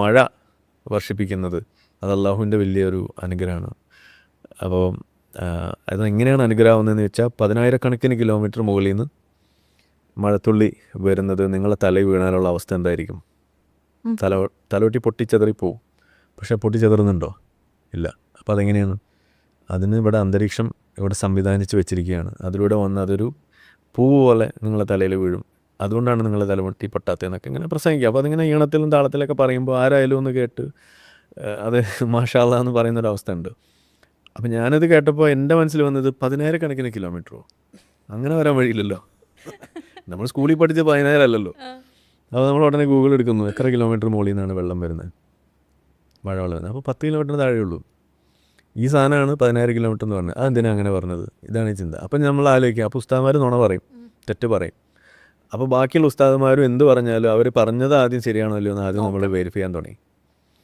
മഴ വർഷിപ്പിക്കുന്നത് അത് അള്ളാഹുവിന്റെ വലിയൊരു അനുഗ്രഹമാണ്. അപ്പോൾ അത് എങ്ങനെയാണ് അനുഗ്രഹമാവുന്നതെന്ന് വെച്ചാൽ പതിനായിരക്കണക്കിന് കിലോമീറ്റർ മുകളിൽ നിന്ന് മഴത്തുള്ളി വരുന്നത് നിങ്ങളെ തല വീണാലുള്ള അവസ്ഥ എന്തായിരിക്കും? തല തലോട്ടി പൊട്ടിച്ചെതറി പോവും. പക്ഷെ പൊട്ടിച്ചെതറുന്നുണ്ടോ? ഇല്ല. അപ്പോൾ അതെങ്ങനെയാണ്? അതിന് ഇവിടെ അന്തരീക്ഷം ഇവിടെ സംവിധാനിച്ച് വെച്ചിരിക്കുകയാണ്. അതിലൂടെ വന്ന് അതൊരു പൂവ് പോലെ നിങ്ങളെ തലയിൽ വീഴും. അതുകൊണ്ടാണ് നിങ്ങൾ തലമുട്ടി പൊട്ടി പൊട്ടാത്തതെന്നൊക്കെ ഇങ്ങനെ പ്രസംഗിക്കുക. അപ്പോൾ അതിങ്ങനെ ഈണത്തിലും താളത്തിലൊക്കെ പറയുമ്പോൾ ആരായാലും ഒന്ന് കേട്ട് അത് മാഷാല്ല എന്ന് പറയുന്നൊരവസ്ഥ ഉണ്ട് അപ്പം ഞാനത് കേട്ടപ്പോൾ എന്റെ മനസ്സിൽ വന്നത് പതിനായിരക്കണക്കിന് കിലോമീറ്ററോ? അങ്ങനെ വരാൻ വഴിയില്ലല്ലോ. നമ്മൾ സ്കൂളിൽ പഠിച്ച പതിനായിരമല്ലല്ലോ അപ്പോൾ നമ്മൾ ഉടനെ ഗൂഗിൾ എടുക്കുന്നു എത്ര കിലോമീറ്റർ മുകളിൽ നിന്നാണ് വെള്ളം വരുന്നത്? മഴ വെള്ളം വരുന്നത് അപ്പോൾ പത്ത് കിലോമീറ്ററിന് താഴെ ഉള്ളൂ ഈ സാധനമാണ് പതിനായിരം കിലോമീറ്റർ എന്ന് പറഞ്ഞത്. അതെന്തിനാണ് അങ്ങനെ പറഞ്ഞത്? ഇതാണ് ഈ ചിന്ത. അപ്പം നമ്മൾ ആലോചിക്കുക. അപ്പോൾ ഉസ്താമാർ നുണ പറയും. തെറ്റ് പറയും. അപ്പോൾ ബാക്കിയുള്ള ഉസ്താദന്മാരും എന്ത് പറഞ്ഞാലും അവർ പറഞ്ഞത് ആദ്യം ശരിയാണല്ലോ എന്ന് ആദ്യം നമ്മൾ വെരിഫൈ ചെയ്യാൻ തുടങ്ങി.